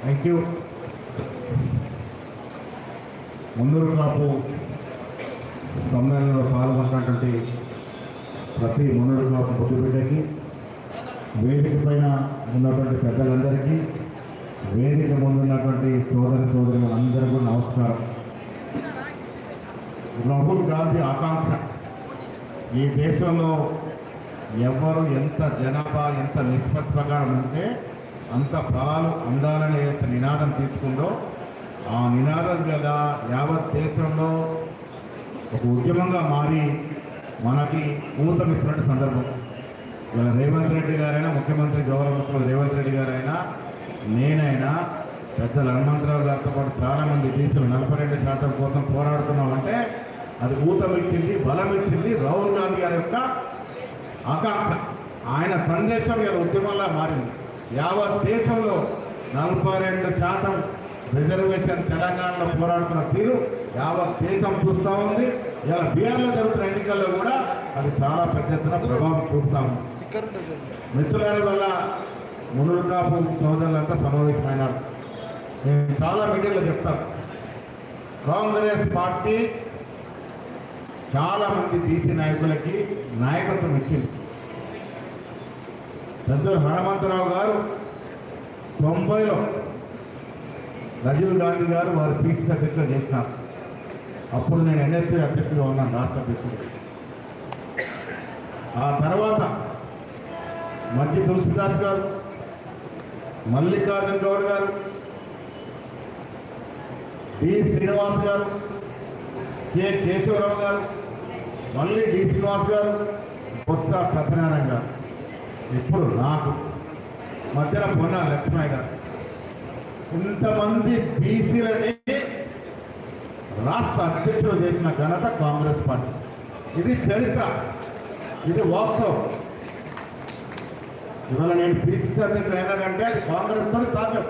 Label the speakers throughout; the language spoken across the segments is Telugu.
Speaker 1: థ్యాంక్ యూ మున్నూరు కాపు సమ్మేళనంలో పాల్గొన్నటువంటి ప్రతి మున్నూరు కాపు పుట్టుబిడ్డకి వేదిక పైన ఉన్నటువంటి పెద్దలందరికీ వేదిక ముందున్నటువంటి సోదర సోదరులందరికీ నమస్కారం. రాహుల్ గాంధీ ఆకాంక్ష ఈ దేశంలో ఎవరు ఎంత జనాభా ఎంత నిష్పత్తి ప్రకారం ఉంటే అంత ఫలాలు అందాలనే ఎంత నినాదం తీసుకుందో ఆ నినాదం కదా యావత్ దేశంలో ఒక ఉద్యమంగా మారి మనకి ఊతమిస్తున్న సందర్భం. ఇలా రేవంత్ రెడ్డి గారైనా ముఖ్యమంత్రి గౌరవ ముఖ్యమంత్రి రేవంత్ రెడ్డి గారైనా నేనైనా పెద్దలు హనుమంతరావు గారితో పాటు చాలామంది తీసుకుని నలభై రెండు శాతం కోసం పోరాడుతున్నామంటే అది ఊతమిచ్చింది బలం ఇచ్చింది రాహుల్ గాంధీ గారి యొక్క ఆకాంక్ష. ఆయన సందేశం ఇలా ఉద్యమంలా మారింది. యావత్ దేశంలో నలభై రెండు శాతం రిజర్వేషన్ తెలంగాణలో పోరాడుతున్న తీరు యావత్ దేశం చూస్తూ ఉంది. ఇలా బీఆర్లో జరుగుతున్న ఎన్నికల్లో కూడా అది చాలా పెద్ద ఎత్తున ప్రభావం చూపుతా ఉంది. మిత్రులారి వల్ల మునులు కాపు సోదరులంతా సమావేశమైనారు. నేను చాలా మీడియాలో చెప్తాను కాంగ్రెస్ పార్టీ చాలామంది బీసీ నాయకులకి నాయకత్వం ఇచ్చింది. పెద్దలు హనుమంతరావు గారు తొంభైలో రాజీవ్ గాంధీ గారు వారు పీసీ అధ్యక్షులు చేసినారు. అప్పుడు నేను ఎన్ఎస్పీ అధ్యక్షుడిగా ఉన్నాను రాష్ట్ర అధ్యక్షుడు ఆ తర్వాత మధ్య తులసిదాస్ గారు మల్లికార్జున గౌడ్ గారు డి శ్రీనివాస్ గారు కె కేశవరావు గారు మళ్ళీ డి శ్రీనివాస్ గారు బొత్స సత్యనారాయణ గారు. ఇప్పుడు నాకు మధ్యన పొన్న లక్ష్మయ్య గారు? ఇంతమంది బీసీలని రాష్ట్ర అధ్యక్షులు చేసిన ఘనత కాంగ్రెస్ పార్టీ. ఇది చరిత్ర ఇది వాస్తవం. ఇవాళ నేను బీసీ అధ్యక్షులు అయినానంటే అది కాంగ్రెస్తో సాధ్యం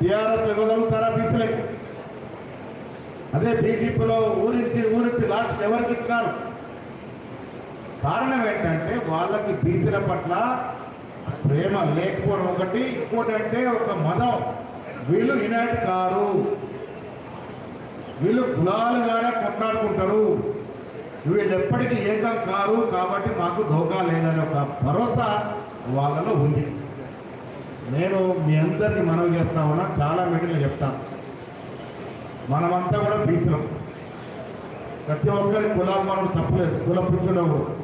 Speaker 1: టీఆర్ఎస్ ఇవ్వగలుగుతారా బీసీలకి. అదే బీజేపీలో ఊరించి ఊరించి లాస్ట్ ఎవరికి ఇచ్చినారు? కారణం ఏంటంటే వాళ్ళకి బీసీల పట్ల ప్రేమ లేకపోవడం ఒకటి. ఇంకోటి అంటే ఒక మదం వీళ్ళు యునైట్ కారు. వీళ్ళు కులాలుగానే కొట్లాడుకుంటారు. వీళ్ళు ఎప్పటికీ ఏకం కారు కాబట్టి మాకు ధోకా లేదనే ఒక భరోసా వాళ్ళలో ఉంది. నేను మీ అందరినీ మనవి చేస్తా ఉన్నా చాలా మీటింగ్లు చెప్తాను మనమంతా కూడా బీసీలం. ప్రతి ఒక్కరి కులాలు మనం తప్పలేదు. కుల పుచ్చుడవు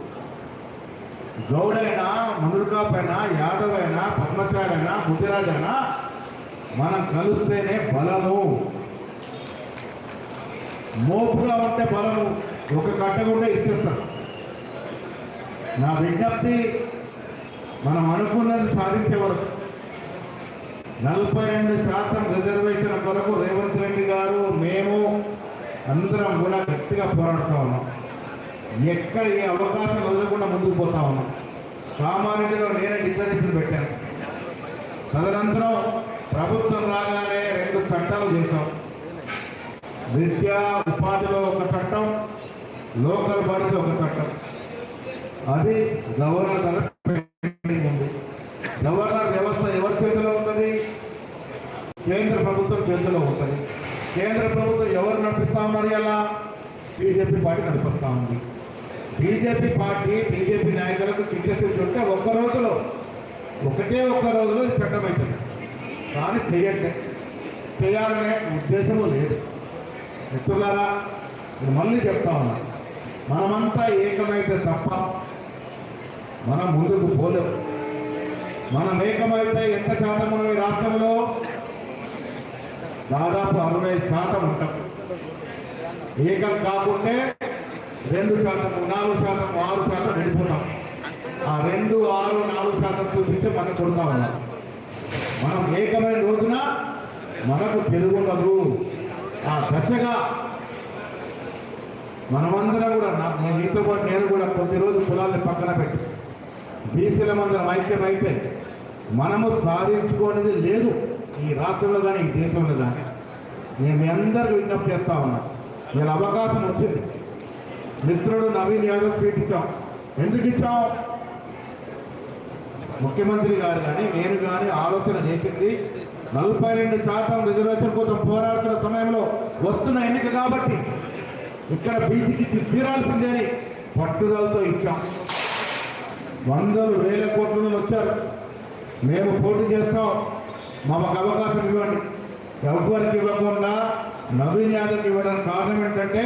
Speaker 1: గౌడైనా మునురుకాపైనా యాదవ్ అయినా పద్మచారైనా ముదిరాజైనా మనం కలిస్తేనే బలము. మోపుగా ఉంటే బలము ఒక కట్ట కూడా ఇచ్చేస్తాం నా విజ్ఞప్తి మనం అనుకున్నది సాధించే వరకు. నలభై రెండు శాతం రిజర్వేషన్ కొరకు రేవంత్ రెడ్డి గారు మేము అందరం కూడా గట్టిగా పోరాడుతూ ఉన్నాం. ఎక్కడ ఏ అవకాశం వదలకుండా ముందుకు పోతా ఉన్నాం. కామారెడ్డిలో నేనే డిక్లరేషన్ పెట్టాను. తదనంతరం ప్రభుత్వం రాగానే రెండు చట్టాలు చేశాం. విద్యా ఉపాధిలో ఒక చట్టం లోకల్ బాడీలో ఒక చట్టం. అది గవర్నర్ పెండింగ్ ఉంది. గవర్నర్ వ్యవస్థ ఎవరి చేతిలో ఉంటుంది? కేంద్ర ప్రభుత్వం చేతిలో ఉంటుంది. కేంద్ర ప్రభుత్వం ఎవరు నడిపిస్తా ఉన్నారు ఇలా? బీజేపీ పార్టీ నడిపిస్తా ఉంది. బీజేపీ పార్టీ బీజేపీ నాయకులకు చికిత్స ఉంటే ఒక్క రోజులో ఒకటే ఒక్క రోజులో చట్టమవుతుంది కానీ చెయ్యండి చేయాలనే ఉద్దేశము లేదు. మిత్రులారా మళ్ళీ చెప్తా ఉన్నా. మనమంతా ఏకమైతే తప్ప మనం ముందుకు పోలేము మనం ఏకమైతే ఎంత శాతం మనం ఈ రాష్ట్రంలో? దాదాపు అరవై శాతం ఉంటాం. ఏకం కాకుంటే రెండు శాతం నాలుగు శాతం ఆరు శాతం వెళ్ళిపోతాం ఆ రెండు ఆరు నాలుగు శాతం చూపిస్తే మనం కొడతా ఉన్నాం. మనం ఏకమైన రోజున మనకు తెలుగుండదు ఆ దశగా మనమందరం కూడా నా నేను పాటు నేను కూడా కొద్ది రోజులు కులాన్ని పక్కన పెట్టి బీసీల మందరం ఐక్యమైతే మనము సాధించుకోనిది లేదు. ఈ రాష్ట్రంలో కానీ ఈ దేశంలో కానీ. నేను మీ అందరూ విజ్ఞప్తి చేస్తా ఉన్నా. నేను అవకాశం వచ్చింది. మిత్రుడు నవీన్ యాదవ్ సీట్ ఇచ్చాం. ఎందుకు ఇచ్చాం? ముఖ్యమంత్రి గారు కానీ నేను కానీ ఆలోచన చేసింది నలభై రెండు శాతం రిజర్వేషన్ కోసం పోరాడుతున్న సమయంలో వస్తున్న ఎన్నిక కాబట్టి ఇక్కడ బీసీకి తీరాల్సిందే అని పట్టుదలతో ఇచ్చాం. వందలు వేల కోట్ల నుండి వచ్చారు. మేము పోటీ చేస్తాం. మాకు అవకాశం ఇవ్వండి. ఎవరికి ఇవ్వకుండా నవీన్ యాదవ్కి ఇవ్వడానికి కారణం ఏంటంటే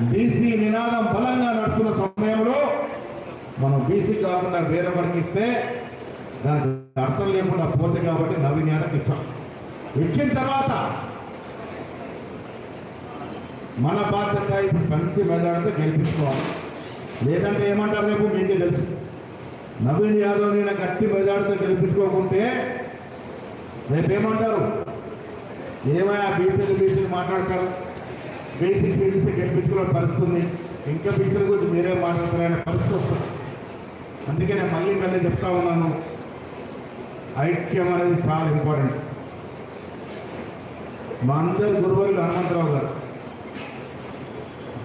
Speaker 1: బీసీ నినాదం బలంగా నడుస్తున్న సమయంలో మనం బీసీ కాకుండా వేరొకరికి ఇస్తే దానికి అర్థం లేకుండా పోతే కాబట్టి నవీన్ ఇచ్చాం ఇచ్చిన తర్వాత మన బాధ్యత ఇప్పుడు మంచి మెజార్టీతో గెలిపించుకోవాలి. లేదంటే ఏమంటారు రేపు మీకే తెలుసు. నవీన్ యాదవ్ నేను గట్టి మెజార్టీతో గెలిపించుకోకుంటే రేపు ఏమంటారు ఏమైనా బీసీలు బీసీలు మాట్లాడతారు? బేసిక్ బీసీ గెలిపించుకునే పరిస్థితి ఉంది ఇంకా బీసీల గురించి మీరే మాట్లాడుతున్న పరిస్థితి వస్తుంది. అందుకే నేను మళ్ళీ మళ్ళీ చెప్తా ఉన్నాను. ఐక్యం అనేది చాలా ఇంపార్టెంట్. మా అందరి గురువులు హనుమంతరావు గారు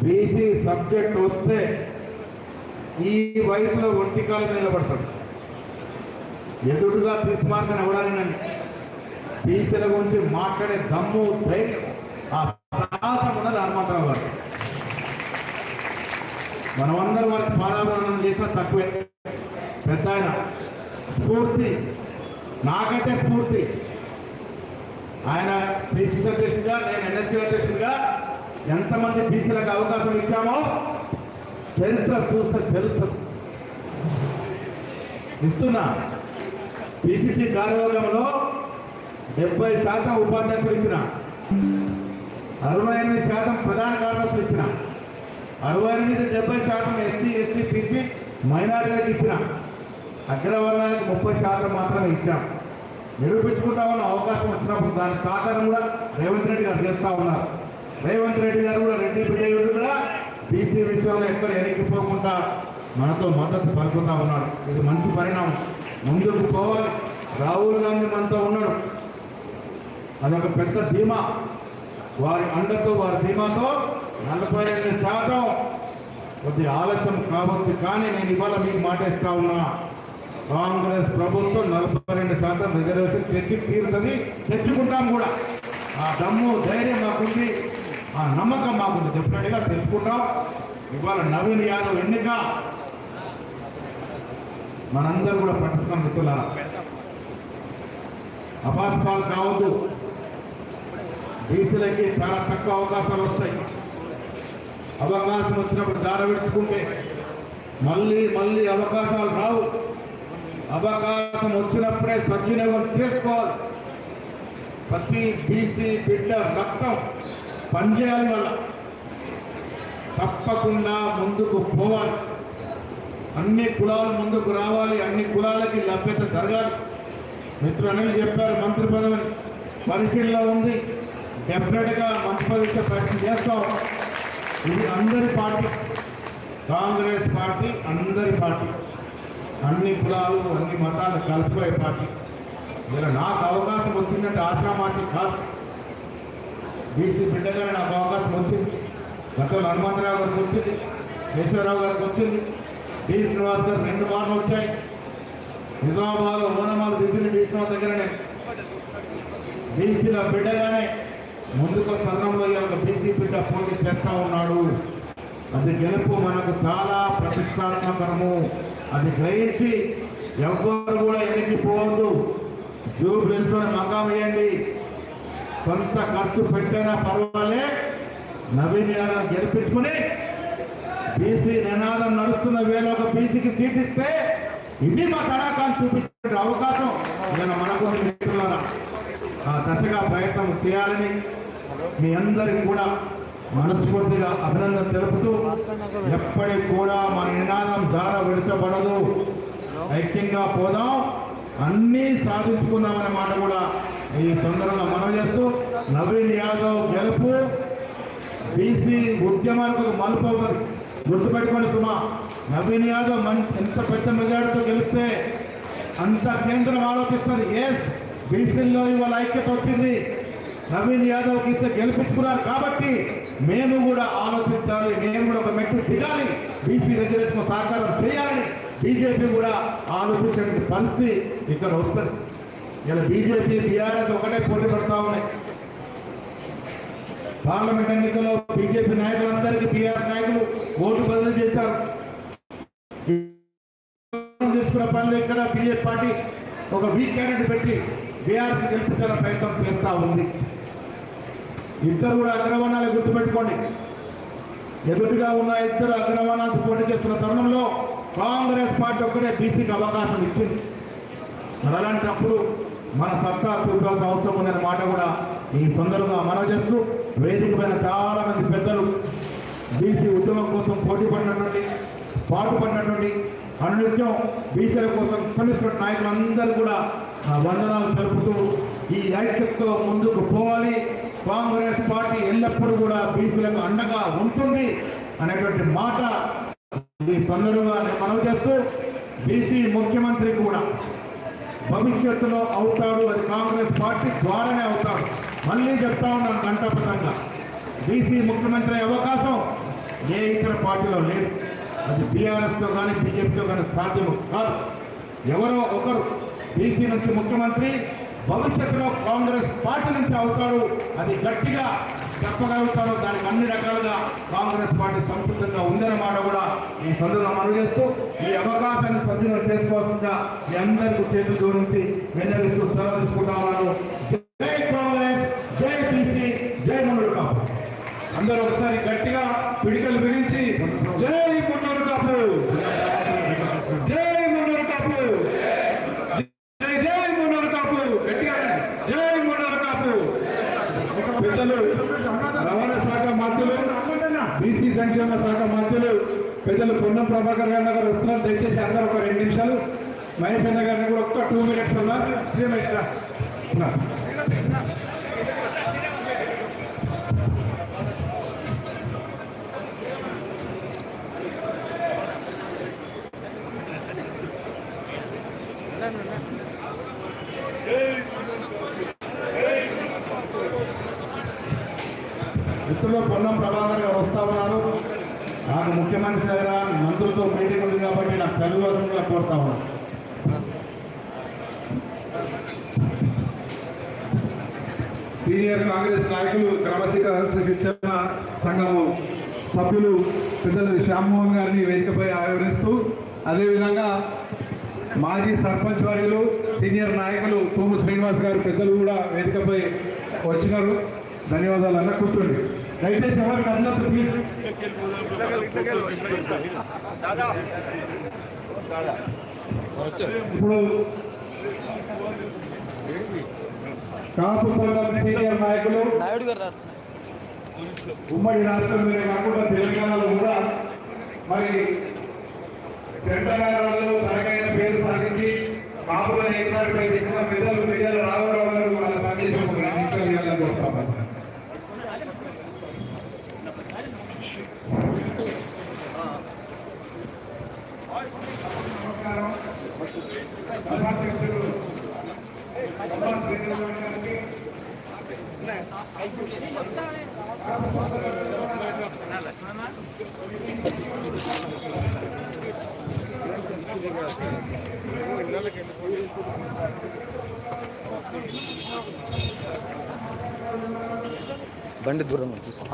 Speaker 1: బీసీ సబ్జెక్ట్ వస్తే ఈ వయసులో ఒంటి కాలు నిలబడతాడు. ఎదురుగా తీసుమార్గని ఎవడానండి బీసీల గురించి మాట్లాడే దమ్ము ధైర్యం. సాహసం ఉన్నది హనుమంతరావు గారు మనమందరం వారికి పాదాభరణం చేసినా తక్కువే. పెద్ద ఆయన స్ఫూర్తి నాకంటే స్ఫూర్తి. ఆయన బీసీ అధ్యక్షుడిగా నేను ఎన్ఎస్సీ అధ్యక్షుడిగా ఎంతమంది బీసీలకు అవకాశం ఇచ్చామో చరిత్ర చూస్తే తెలుస్తుంది. ఇస్తున్నా బీసీసీ కార్యవర్గంలో డెబ్బై శాతం ఉపాధ్యాయులు ఇచ్చిన. అరవై ఎనిమిది శాతం ప్రధాన కార్యదర్శులు ఇచ్చిన అరవై ఎనిమిది డెబ్బై శాతం ఎస్సీ ఎస్టీ పిసి మైనార్టీలకు ఇచ్చిన. అగ్రవర్ణానికి ముప్పై శాతం మాత్రమే ఇచ్చాం. నిరూపించుకుంటామన్న అవకాశం వచ్చినప్పుడు దాని సాధన కూడా రేవంత్ రెడ్డి గారు చేస్తా ఉన్నారు. రేవంత్ రెడ్డి గారు కూడా రెడ్డి బిడ్డయుడు కూడా బీసీ విషయంలో ఎక్కడ ఎనికిపోకుండా మనతో మద్దతు పలుకుతా ఉన్నాడు. ఇది మంచి పరిణామం. ముందుకు పోవాలి. రాహుల్ గాంధీ మనతో ఉన్నాడు. అదొక పెద్ద ధీమా. వారి అండతో వారి ధీమాతో నలభై రెండు శాతం కొద్ది ఆలస్యం కావచ్చు కానీ నేను ఇవాళ మీకు మాటేస్తా ఉన్నా. కాంగ్రెస్ ప్రభుత్వం నలభై రెండు శాతం రిజర్వేషన్ తెచ్చి తీరుతుంది తెచ్చుకుంటాం కూడా. ఆ దమ్ము ధైర్యం మాకుంది ఆ నమ్మకం మాకుంది. డెఫినెట్గా తెచ్చుకుంటాం. ఇవాళ నవీన్ యాదవ్ ఎన్నిక. మనందరూ కూడా పట్టించుకొని మిత్రులారా అపాస్పాలు కావద్దు. బీసీలకి చాలా తక్కువ అవకాశాలు వస్తాయి. అవకాశం వచ్చినప్పుడు దార మళ్ళీ మళ్ళీ అవకాశాలు రావు. అవకాశం వచ్చినప్పుడే సద్వినియోగం చేసుకోవాలి. ప్రతి బీసీ బిడ్డ రక్తం పనిచేయాలి వల్ల తప్పకుండా ముందుకు పోవాలి. అన్ని కులాలు ముందుకు రావాలి. అన్ని కులాలకి లభ్యత జరగాలి. మిత్రులు అనిల్ చెప్పారు మంత్రి పదవిని పరిశీలన ఉంది. డెఫినెట్గా మంత్రి పదవి ఇచ్చే ప్రయత్నం చేస్తాం. ఇది అందరి పార్టీ కాంగ్రెస్ పార్టీ అందరి పార్టీ. అన్ని కులాలు అన్ని మతాలు కలుపుకునే పార్టీ. ఇలా నాకు అవకాశం వచ్చిందంటే ఆశామాటి కాదు. బీసీ బిడ్డగా నాకు అవకాశం వచ్చింది. గతంలో హనుమంతరావు గారికి వచ్చింది కేశవరావు గారికి వచ్చింది. డి. శ్రీనివాస్ గారు రెండు మార్లు వచ్చాయి. నిజామాబాద్ ఓనమాలు దిద్దిన బీ దగ్గరనే. బీసీల బిడ్డగానే ముందుకు తరుణంలో ఒక బీసీ బిడ్డ పోటీ చేస్తా ఉన్నాడు. అది గెలుపు మనకు చాలా ప్రతిష్టాత్మకరము. అది గ్రహించి ఎవ్వరు కూడా ఎన్నికిపోవద్దు జూబ్లీస్లో మకాం వేయండి. కొంత ఖర్చు పెట్టైనా పర్వాలే. నవీన్ యాదవ్ గెలిపించుకుని బీసీ నినాదం నడుస్తున్న వేళ ఒక బీసీకి సీట్ ఇస్తే ఇది మా తడాకాన్ని చూపించే అవకాశం. నేను మనకు మిత్రులారా ఆ దశగా ప్రయత్నం చేయాలని మీ అందరికి కూడా మనస్ఫూర్తిగా అభినందన తెలుపుతూ ఎప్పటికి కూడా మన నినాదం దార విడచబడదు. ఐక్యంగా పోదాం. అన్నీ సాధించుకుందామనే మాట కూడా ఈ సందర్భంగా మనం చేస్తూ నవీన్ యాదవ్ గెలుపు. బీసీ ఉద్యమాలకు మలుపు గుర్తుపెట్టుకోండి సుమా. నవీన్ యాదవ్ ఎంత పెద్ద మెజార్టీతో గెలిస్తే అంత కేంద్రం ఆలోచిస్తుంది. ఎస్ బీసీల్లో ఇవాళ ఐక్యత వచ్చింది. నవీన్ యాదవ్ ఇస్తే గెలిపించుకున్నారు కాబట్టి మేము కూడా ఆలోచించాలి మేము కూడా ఒక మెట్టు దిగాలి. బీసీ రిజర్వేషన్ సహకారం చేయాలని బీజేపీ కూడా ఆలోచించే పరిస్థితి ఇక్కడ వస్తుంది. ఇలా బీజేపీ బీఆర్ఎస్ ఒకటే పోటీ పడతా ఉన్నాయి. పార్లమెంట్ ఎన్నికల్లో బీజేపీ నాయకులందరికీ బీఆర్ నాయకులు ఓటు బదిలీ చేశారు. తీసుకున్న పనులు ఇక్కడ బీజేపీ పార్టీ ఒక వీక్ క్యాండిడేట్ పెట్టి బీఆర్ఎస్ గెలిపించాలని ప్రయత్నం చేస్తూ ఉంది. ఇద్దరు కూడా అగ్రవర్ణాలు గుర్తుపెట్టుకోండి. ఎదుటిగా ఉన్న ఇద్దరు అగ్రవర్ణాలు పోటీ చేస్తున్న తరుణంలో కాంగ్రెస్ పార్టీ ఒక్కటే బీసీకి అవకాశం ఇచ్చింది. మరి అలాంటప్పుడు మన సత్తా చూడాల్సిన అవసరం ఉందనే మాట కూడా ఈ సందర్భంగా మనవి చేస్తూ వేదిక పైన చాలా మంది పెద్దలు బీసీ ఉద్యమం కోసం పోటీ పడినటువంటి పాటుపడినటువంటి అనునిత్యం బీసీల కోసం కలుస్తున్న నాయకులందరూ కూడా ఆ వందనాలు తెలుపుతూ ఈ ఐక్యతతో ముందుకు పోవాలి. కాంగ్రెస్ పార్టీ ఎల్లప్పుడూ కూడా బీసీలకు అండగా ఉంటుంది అనేటువంటి మాట ఈ సందర్భంగా మనవి చేస్తూ బీసీ ముఖ్యమంత్రి కూడా భవిష్యత్తులో అవుతాడు అది కాంగ్రెస్ పార్టీ ద్వారానే అవుతాడు. మళ్ళీ చెప్తా ఉన్నాను కంటపతంగా. బీసీ ముఖ్యమంత్రి అవకాశం ఏ ఇతర పార్టీలో లేదు. అది బీఆర్ఎస్తో కానీ బీజేపీతో కానీ సాధ్యం కాదు ఎవరో ఒకరు బీసీ నుంచి ముఖ్యమంత్రి భవిష్యత్తులో కాంగ్రెస్ పార్టీ నుంచి అవుతాడు అది గట్టిగా చెప్పగలుగుతారు దానికి అన్ని రకాలుగా కాంగ్రెస్ పార్టీ సంతృప్తంగా ఉందన్నమాట కూడా ఈ సందర్భంగా మనవి చేస్తూ ఈ అవకాశాన్ని సద్వినియోగం చేసుకోవాల్సిందిగా మీ అందరికీ చేతులు జోడించి వెన్నెలిస్తూ సెలవు తీసుకుంటామన్నాను జై కాంగ్రెస్ జై బీసీ జై మండలి
Speaker 2: అందరూ ఒకసారి గట్టిగా పిడికలు పిడి జై మున్నూరు కాపు జై మున్నూరు కాపు జై జై మున్నూరు కాపు గట్టిగా అనండి. జై మున్నూరు కాపు పెద్దలు రవాణా శాఖ మంత్రులు బీసీ సంక్షేమ శాఖ మంత్రులు పెద్దలు పొన్నం ప్రభాకర్ గారి గారు వస్తున్నారు. దయచేసి అందరూ ఒక రెండు నిమిషాలు. మహేష్ అన్న గారిని కూడా ఒక్క టూ మినిట్స్ ఉన్నారు త్రీ మినిట్స్
Speaker 1: దృష్టిలో పొన్నం ప్రభాకర్ గారు వస్తా ఉన్నారు. నాకు ముఖ్యమంత్రి దగ్గర మంత్రులతో మీటింగ్ ఉంది కాబట్టి నాకు సెలవుగా కోరుతా ఉన్నాను.
Speaker 2: సీనియర్ కాంగ్రెస్ నాయకులు క్రమశిక్షణ శిక్షణ సంఘము సభ్యులు పెద్దలు శ్యామ్మోహన్ గారిని వేదికపై ఆవిరిస్తూ అదేవిధంగా మాజీ సర్పంచ్ వర్యులు సీనియర్ నాయకులు తూము శ్రీనివాస్ గారు పెద్దలు కూడా వేదికపై వచ్చినారు. ధన్యవాదాలు అన్న కూర్చోండి. దయచేసి ఎవరికి అందరూ ప్లీజ్ ఇప్పుడు కాపు సంఘం సీనియర్ నాయకులు ఉమ్మడి రాష్ట్రంలోనే కాకుండా తెలంగాణలో కూడా మరి చంద్రగారాల్లో తనకైన పేరు సాధించి కాపులను ఏకతాటిపై తెచ్చిన పెద్దలు పెద్దలు రాఘవరావు గారు వాళ్ళ
Speaker 3: బండి దూరం తీసుకో